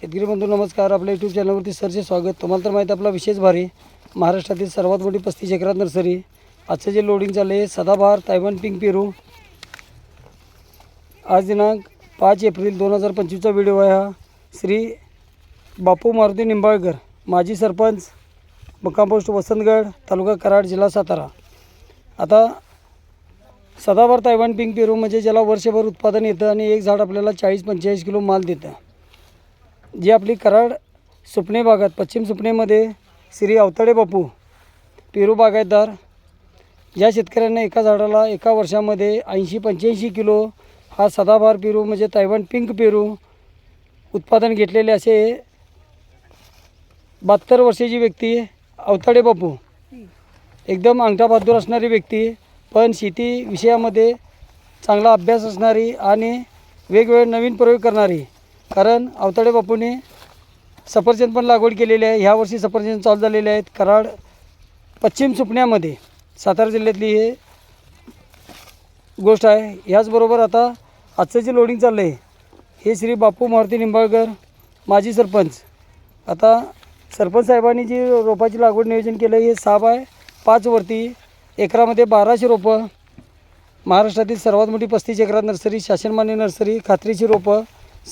शेतकरी बंधू नमस्कार. आपल्या यूट्यूब चॅनलवरती सरचे स्वागत. तुम्हाला तर माहिती आपला विशेष भारी. महाराष्ट्रातील सर्वात मोठी पस्तीस एकरात नर्सरी. आजचं जे लोडिंग चाललं आहे सदाबहार तायवान पिंक पेरू. आज दिनांक पाच एप्रिल दोन हजार पंचवीसचा व्हिडिओ आहे हा. श्री बापू मारुती निंबाळकर माजी सरपंच मुक्काम पोस्ट वसंतगड तालुका कराड जिल्हा सातारा. आता सदाबहार तायवान पिंक पेरू म्हणजे ज्याला वर्षभर उत्पादन येतं आणि एक झाड आपल्याला चाळीस पंचेचाळीस किलो माल देतं. जी आपली कराड सुपणे भागात पश्चिम सुपणेमध्ये श्री अवताडे बापू पेरू बागायतदार. या शेतकऱ्यांना एका झाडाला एका वर्षामध्ये ऐंशी पंच्याऐंशी किलो हा सदाबहार पेरू म्हणजे तैवान पिंक पेरू उत्पादन घेतलेले असे बहात्तर वर्षाची व्यक्ती अवताडे बापू. एकदम अंगठा बहादूर असणारी व्यक्ती पण शेती विषयामध्ये चांगला अभ्यास असणारी आणि वेगवेगळे नवीन प्रयोग करणारी. कारण अवताडे बापूने सफरचंद पण लागवड केलेली आहे. ह्या वर्षी सफरचंद चालू झालेले आहेत. कराड पश्चिम सुपण्यामध्ये सातारा जिल्ह्यातली हे गोष्ट आहे. ह्याचबरोबर आता आजचं जे लोडिंग चाललं आहे हे श्री बापू मारुती निंबाळकर माजी सरपंच. आता सरपंच साहेबांनी जी रोपाची लागवड नियोजन केलं हे सहा बाय पाचवरती एकरामध्ये बाराशे रोपं. महाराष्ट्रातील सर्वात मोठी पस्तीस एकरात नर्सरी शासनमान्य नर्सरी खात्रीची रोपं.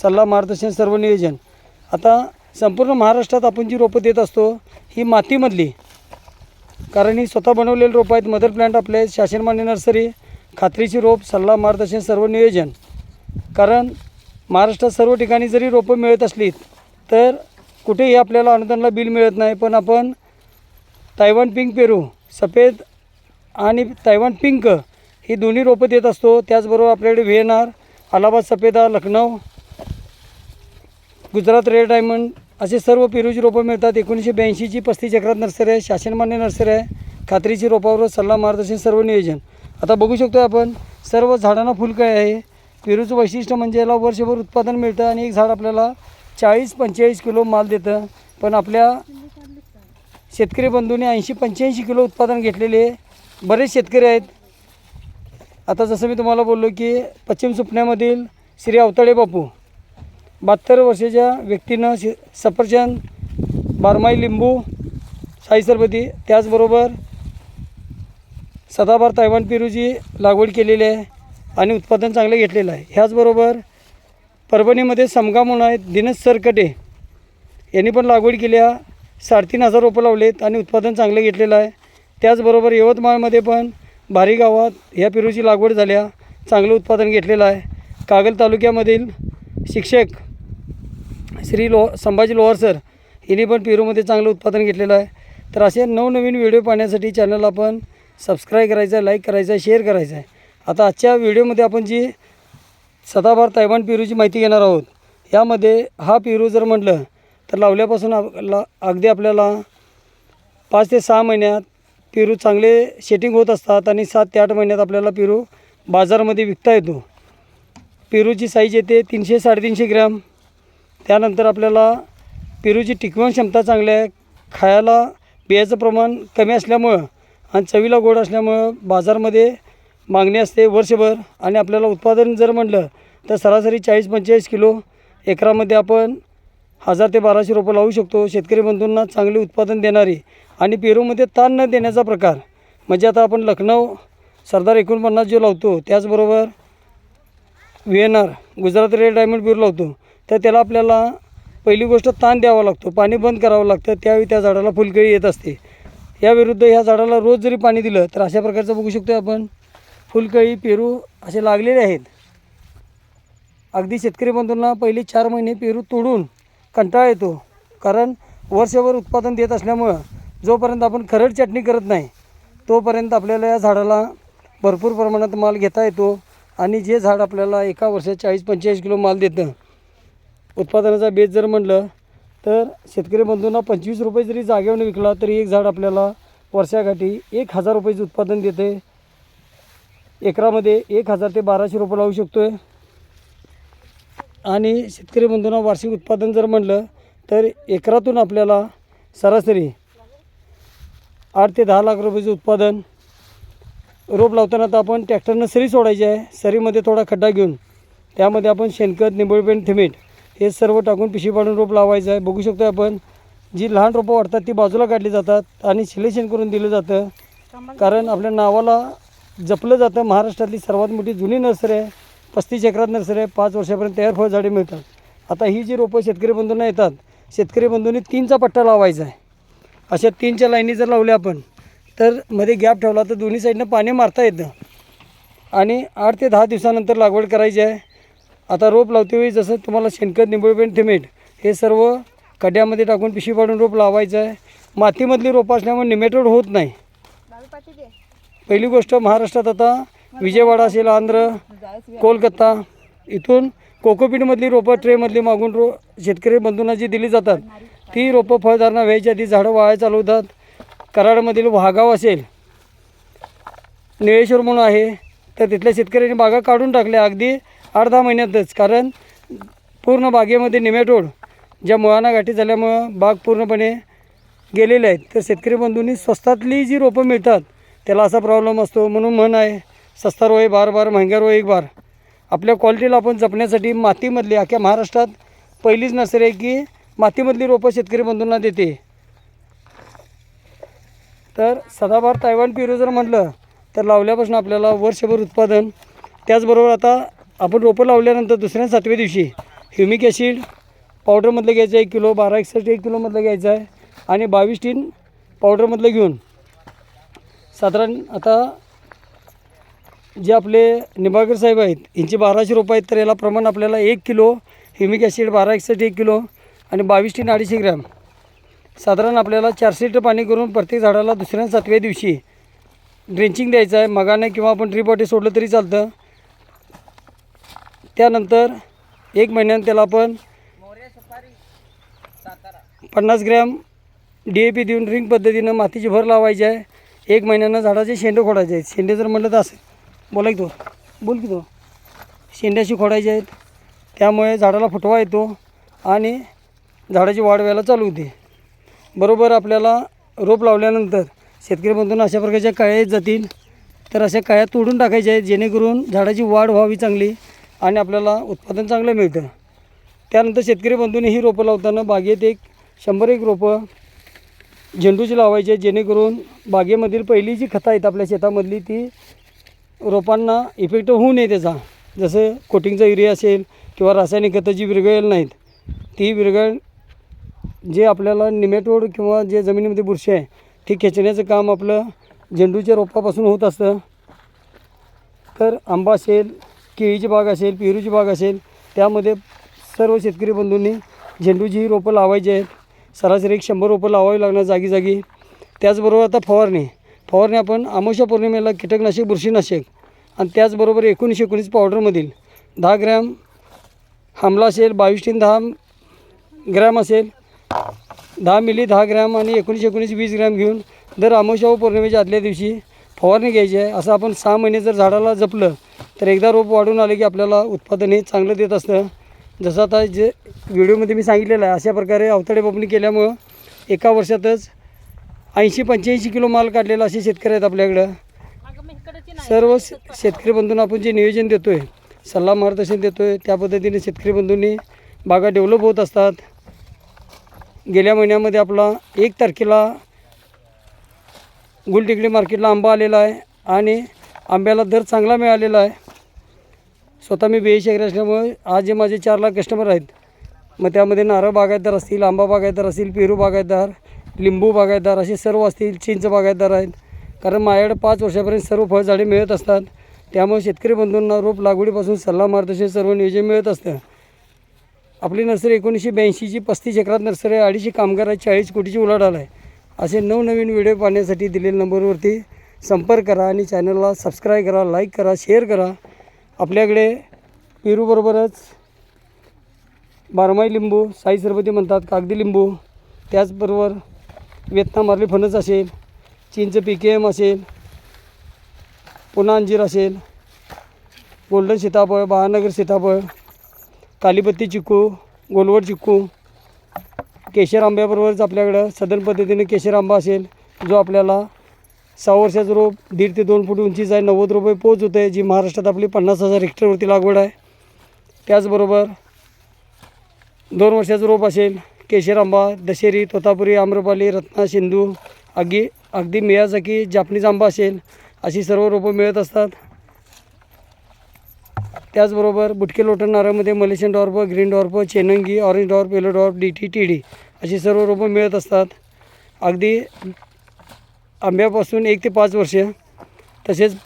सल्ला मार्गदर्शन सर्व नियोजन. आता संपूर्ण महाराष्ट्रात आपण जी रोपं देत असतो ही मातीमधली. कारण ही स्वतः बनवलेली रोपं आहेत मदर प्लॅन्ट आपले शासनमान्य नर्सरी खात्रीची रोप सल्ला मार्गदर्शन सर्व नियोजन. कारण महाराष्ट्रात सर्व ठिकाणी जरी रोपं मिळत असली तर कुठेही आपल्याला अनुदानला बिल मिळत नाही. पण आपण तायवान पिंक पेरू सफेद आणि तायवान पिंक ही दोन्ही रोपं देत असतो. त्याचबरोबर आपल्याकडे व्ही अलाहाबाद सफेदा लखनौ गुजरात रेड डायमंड असे सर्व पेरूची रोपं मिळतात. एकोणीसशे ब्याऐंशीची पस्तीस चक्रात नर्सरी आहे शासनमान्य नर्सरी आहे. खात्रीची रोपावर सल्ला मार्गदर्शन सर्व नियोजन. आता बघू शकतो आपण सर्व झाडांना फुलकळी आहे. पेरूचं वैशिष्ट्य म्हणजे याला वर्षभर उत्पादन मिळतं आणि एक झाड आपल्याला चाळीस पंचेचाळीस किलो माल देतं. पण आपल्या शेतकरी बंधूंनी ऐंशी पंच्याऐंशी किलो उत्पादन घेतलेले बरेच शेतकरी आहेत. आता जसं मी तुम्हाला बोललो की पश्चिम सुपण्यामधील श्री अवताळे बापू बहात्तर वर्षाच्या व्यक्तीनं शि सफरचंद बारमाई लिंबू साई सरबती त्याचबरोबर सदाभार तैवान पेरूची लागवड केलेली आहे आणि उत्पादन चांगलं घेतलेलं आहे. ह्याचबरोबर परभणीमध्ये समगा म्हणून आहेत दिनेश सरकटे यांनी पण लागवड केली आहे. साडेतीन हजार रोपं लावलेत आणि उत्पादन चांगलं घेतलेलं आहे. त्याचबरोबर यवतमाळमध्ये पण भारी गावात ह्या पेरूची लागवड झाल्या चांगलं उत्पादन घेतलेलं आहे. कागल तालुक्यामधील शिक्षक श्री लो संभाजी लोहार सर यांनी पण पेरूमध्ये चांगलं उत्पादन घेतलेलं आहे. तर असे नवनवीन व्हिडिओ पाहण्यासाठी चॅनल आपण सबस्क्राईब करायचं आहे लाईक करायचं आहे शेअर करायचं आहे. आता आजच्या व्हिडिओमध्ये आपण जी सदाभार तैवान पेरूची माहिती घेणार आहोत यामध्ये हा पेरू जर म्हटलं तर लावल्यापासून ला अगदी आपल्याला पाच ते सहा महिन्यात पेरू चांगले शेटिंग होत असतात आणि सात ते आठ महिन्यात आपल्याला पेरू बाजारामध्ये विकता येतो. पेरूची साईज येते तीनशे साडेतीनशे ग्रॅम. त्यानंतर आपल्याला पेरूची टिकवण क्षमता चांगली आहे. खायला बियाचं प्रमाण कमी असल्यामुळं आणि चवीला गोड असल्यामुळं बाजारमध्ये मागणी असते वर्षभर. आणि आपल्याला उत्पादन जर म्हटलं तर सरासरी चाळीस पंचेचाळीस किलो एकरामध्ये आपण हजार ते बाराशे रोपं लावू शकतो. शेतकरी बंधूंना चांगले उत्पादन देणारी आणि पेरूमध्ये ताण न देण्याचा प्रकार. म्हणजे आता आपण लखनौ सरदार एकोणपन्नास जो लावतो त्याचबरोबर V N R Gujarat red diamond पेरू लावतो. तर त्याला आपल्याला पहिली गोष्ट ताण द्यावा लागतो पाणी बंद करावं लागतं त्यावेळी त्या झाडाला फुलकळी येत असते. याविरुद्ध ह्या झाडाला रोज जरी पाणी दिलं तर अशा प्रकारचं बघू शकतो आपण. फुलकळी पेरू असे लागलेले आहेत. अगदी शेतकरी बंधूंना पहिले चार महिने पेरू तोडून कंटाळा येतो कारण वर्षभर उत्पादन देत असल्यामुळं जोपर्यंत आपण खरड चटणी करत नाही तोपर्यंत आपल्याला या झाडाला भरपूर प्रमाणात माल घेता येतो आणि जे झाड आपल्याला एका वर्षात चाळीस पंचेचाळीस किलो माल देतं उत्पादनाचा बेस जर म्हटलं तर शेतकरी बंधूंना पंचवीस रुपये जरी जागेवर विकला तरी एक झाड आपल्याला वर्षाकाठी एक हजार रुपयेचं उत्पादन देते. एकरामध्ये एक हजार ते बाराशे रुपये लावू शकतो आहे आणि शेतकरी बंधूंना वार्षिक उत्पादन जर म्हटलं तर एकरातून आपल्याला सरासरी आठ ते दहा लाख रुपयाचं उत्पादन. रोप लावताना तर आपण ट्रॅक्टरनं सरी सोडायची आहे. सरीमध्ये थोडा खड्डा घेऊन त्यामध्ये आपण शेणखत निंबळपेंट थिमेट हे सर्व टाकून पिशवी पाडून रोप लावायचं आहे. बघू शकतो आपण जी लहान रोपं वाढतात ती बाजूला काढली जातात आणि सिलेक्शन करून दिलं जातं. कारण आपल्या नावाला जपलं जातं. महाराष्ट्रातली सर्वात मोठी जुनी नर्सरी आहे पस्तीस एकरात नर्सरी आहे. पाच वर्षापर्यंत तयार फळझाडे मिळतात. आता ही जी रोपं शेतकरी बंधूंना येतात शेतकरी बंधूंनी तीनचा पट्टा लावायचा आहे. अशा तीनच्या लाईनी जर लावल्या आपण तर मध्ये गॅप ठेवला तर दोन्ही साईडनं पाणी मारता येतं. आणि आठ ते दहा दिवसानंतर लागवड करायची आहे. आता रोप लावतेवेळी जसं तुम्हाला शेणखत निंबोळपेंट थिमेट हे सर्व कड्यामध्ये टाकून पिशवी पाडून रोप लावायचं आहे. मातीमधली रोपं असल्यामुळे निमेटोड होत नाही. पहिली गोष्ट महाराष्ट्रात आता विजयवाडा असेल आंध्र कोलकाता इथून कोकोपीटमधली रोपं ट्रेमधली मागून रो शेतकरी बंधूंना जी दिली जातात ती रोपं फळधारणा व्हायच्या आधी झाडं वाया चालवतात कराडमधील वाघाव असेल निळेश्वर म्हणून आहे तर तिथल्या शेतकऱ्यांनी बागा काढून टाकल्या. अगदी अर्धा महिन्यातच कारण पूर्ण बागेमध्ये निमेटोड ज्या मुळांना गाठी झाल्यामुळं बाग पूर्णपणे गेलेले आहेत. तर शेतकरी बंधूंनी स्वस्तातली जी रोपं मिळतात त्याला असा प्रॉब्लेम असतो. म्हणून म्हण आहे सस्ता रोय बार बार महंग्या रोय एक बार. आपल्या क्वालिटीला आपण जपण्यासाठी मातीमधली अख्ख्या महाराष्ट्रात पहिलीच नर्सरी आहे की मातीमधली रोपं शेतकरी बंधूंना देते. तर सदाभार तायवान पिरू जर म्हटलं तर लावल्यापासून आपल्याला वर्षभर उत्पादन त्याचबरोबर आता आपण रोपं लावल्यानंतर दुसऱ्या सातव्या दिवशी ह्युमिक ॲसिड पावडरमधलं घ्यायचं आहे एक किलो बारा एकसष्ट एक किलोमधलं घ्यायचं आहे. आणि बावीस टीन पावडरमधलं घेऊन साधारण आता जे आपले निंबाळकर साहेब आहेत यांची बाराशे रोपं आहेत तर याला प्रमाण आपल्याला एक किलो ह्युमिक ॲसिड बारा एकसष्ट एक किलो आणि बावीस टीन अडीचशे ग्रॅम. साधारण आपल्याला चारशे लिटर पाणी करून प्रत्येक झाडाला दुसऱ्या सातव्या दिवशी ड्रेंचिंग द्यायचं आहे. मगाने किंवा आपण ड्रीप बॉटी सोडलं तरी चालतं. त्यानंतर एक महिन्यानं त्याला आपण पन्नास ग्रॅम डी ए पी देऊन ड्रिंक पद्धतीनं मातीची भर लावायची आहे. एक महिन्यानं झाडाचे शेंडे खोडायचे आहेत. शेंडे जर म्हटलं तर असं बोला की तो. बोल की तो. शेंड्याशी खोडायचे आहेत. त्यामुळे झाडाला फुटवा येतो आणि झाडाची वाढ व्हायला चालू होते. बरोबर आपल्याला रोप लावल्यानंतर शेतकरी बंधूंना अशा प्रकारच्या कळ्या येत जातील. तर अशा कळ्या तोडून टाकायच्या आहेत जेणेकरून झाडाची वाढ व्हावी चांगली. आणि आपल्याला उत्पादन चांगलं मिळतं. त्यानंतर शेतकरी बंधूंनी ही रोपं लावताना बागेत एक शंभर एक रोपं झेंडूची लावायचे जेणेकरून बागेमधील पहिली जी खतं आहेत आपल्या शेतामधली ती रोपांना इफेक्ट होऊ नये त्याचा जसं कोटिंगचा युरिया असेल किंवा रासायनिक खतं जी विरघळेल नाहीत ती विरघळ जे आपल्याला निमेटोड किंवा जे जमिनीमध्ये बुरशी आहे ती खेचण्याचं काम आपलं झेंडूच्या रोपापासून होत असतं. तर आंबा असेल केळीची बाग असेल पेरूची बाग असेल त्यामध्ये सर्व शेतकरी बंधूंनी झेंडूची ही रोपं लावायची आहेत. सरासरी एक शंभर रोपं लावावी लागणार जागी जागी. त्याचबरोबर आता फवारणी. फवारणी आपण आमोशा पौर्णिमेला कीटकनाशक बुरशीनाशक आणि त्याचबरोबर एकोणीसशे एकोणीस पावडरमधील दहा ग्रॅम हमला असेल बावीस तीन दहा ग्रॅम असेल दहा मिली दहा ग्रॅम आणि एकोणीसशे एकोणीस वीस ग्रॅम घेऊन दर आमोशा व पौर्णिमेच्या आदल्या दिवशी फवारणी घ्यायची आहे. असं आपण सहा महिने जर झाडाला जपलं तर एकदा रोप वाढून आले की आपल्याला उत्पादन हे चांगलं देत असतं. जसं आता जे व्हिडिओमध्ये मी सांगितलेलं आहे अशा प्रकारे अवतडे बोपणी केल्यामुळं एका वर्षातच ऐंशी पंच्याऐंशी किलो माल काढलेला असे शेतकरी आहेत आपल्याकडं. सर्व शेतकरी बंधूंना आपण जे नियोजन देतो आहे सल्ला मार्गदर्शन देतो आहे त्या पद्धतीने शेतकरी बंधूंनी बागा डेव्हलप होत असतात. गेल्या महिन्यामध्ये आपला एक तारखेला गुलटेकडी मार्केटला आंबा आलेला आहे आणि आंब्याला दर चांगला मिळालेला आहे. स्वतः मी बेही शेखर असल्यामुळे आज जे माझे चार लाख कस्टमर आहेत मग त्यामध्ये नारळ बागायतदार असतील आंबा बागायतदार असतील पेरू बागायतदार लिंबू बागायतदार असे सर्व असतील चिंच बागायतदार आहेत. कारण माझ्याकडे पाच वर्षापर्यंत सर्व फळझाडे मिळत असतात. त्यामुळे शेतकरी बंधूंना रोप लागवडीपासून सल्ला मार्गदर्शन सर्व नियोजन मिळत असतं. आपली नर्सरी एकोणीसशे ब्याऐंशीची पस्तीस एकरात नर्सरी अडीचशे कामगार आहे. चाळीस कोटीची उलाढाल आहे. असे नवनवीन व्हिडिओ पाहण्यासाठी दिलेल्या नंबरवरती संपर्क करा आणि चॅनलला सबस्क्राईब करा लाईक करा शेअर करा. आपल्याकडे पेरूबरोबरच बारमाही लिंबू साई सरबती म्हणतात कागदी लिंबू. त्याचबरोबर वेतना मारली फणस असेल चीनचं पी के एम असेल पुन्हा अंजीर असेल गोल्डन सीताफळ महानगर सीताफळ कालीपत्ती चिक्कू गोलवड चिक्कू. केशर आंब्याबरोबरच आपल्याकडं सदन पद्धतीने केशर आंबा असेल जो आपल्याला सहा वर्षाचं रोप दीड ते दोन फूट उंचीचा आहे नव्वद रुपये पोच होत आहे जी महाराष्ट्रात आपली पन्नास हजार हेक्टरवरती लागवड आहे. त्याचबरोबर दोन वर्षाचं रोप असेल केशर आंबा दशेरी तोतापुरी आम्रपाली रत्ना सिंधू अगदी अगदी मियाजाकी जापनीज आंबा असेल अशी सर्व रोपं मिळत असतात. त्याचबरोबर बुटके लोटन नारळमध्ये Malaysian dwarf green dwarf चेनंगी orange dwarf yellow dwarf D T T D अशी सर्व रोपं मिळत असतात. अगदी आंब्यापासून एक ते पाच वर्ष तसेच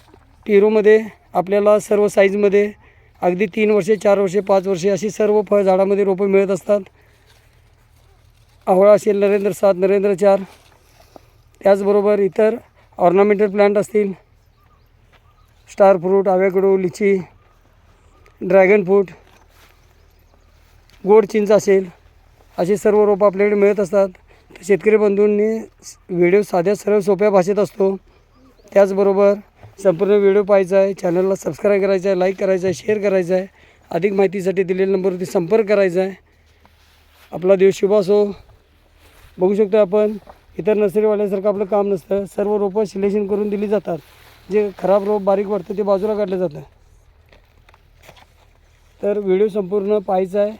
पेरूमध्ये आपल्याला सर्व साईजमध्ये अगदी तीन वर्षे चार वर्षे पाच वर्षे अशी सर्व फळ झाडामध्ये रोपं मिळत असतात. आवळा असेल नरेंद्र सात नरेंद्र चार. त्याचबरोबर इतर ऑर्नामेंटल प्लांट असतील. Star fruit avocado lychee dragon fruit गोड चिंच असेल अशी सर्व रोपं आपल्याकडे मिळत असतात. शेतकरी बंधूंनी व्हिडिओ साध्या सरळ सोप्या भाषेत असतो. त्याचबरोबर संपूर्ण व्हिडिओ पाहायचा आहे चॅनलला सबस्क्राईब करायचं आहे लाईक करायचं आहे शेअर करायचं आहे. अधिक माहितीसाठी दिलेल्या नंबरवरती संपर्क करायचा आहे. आपला दिवस शुभ असो. बघू शकतो आपण इतर नर्सरीवाल्यासारखं आपलं काम नसतं. सर्व रोपं सिलेक्शन करून दिली जातात. जे खराब रोप बारीक वाटतं ते बाजूला काढलं जातं. तर व्हिडिओ संपूर्ण पाहायचा आहे.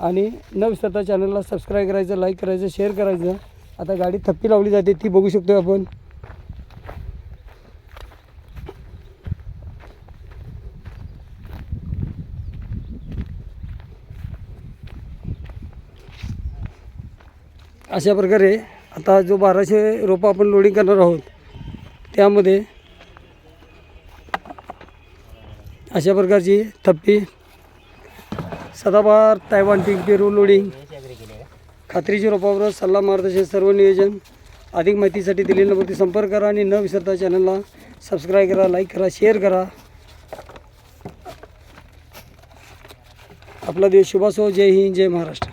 आणि न चॅनलला सबस्क्राईब करायचं लाईक करायचं शेअर करायचं. आता गाडी थप्पी लावली जाते ती बघू शकतो आपण. अशा प्रकारे आता जो बाराशे रोपं आपण लोडिंग करणार आहोत त्यामध्ये अशा प्रकारची थप्पी सदाबहार तायवान पीक पेरू लोडिंग खात्रीची रोपावर सल्ला मार्गदर्शन सर्व नियोजन। अधिक माहितीसाठी दिलेल्या नंबरवरती संपर्क करा आणि न विसरता चॅनलला सबस्क्राईब करा लाईक करा शेअर करा। आपला देश शुभासो जय हिंद जय महाराष्ट्र।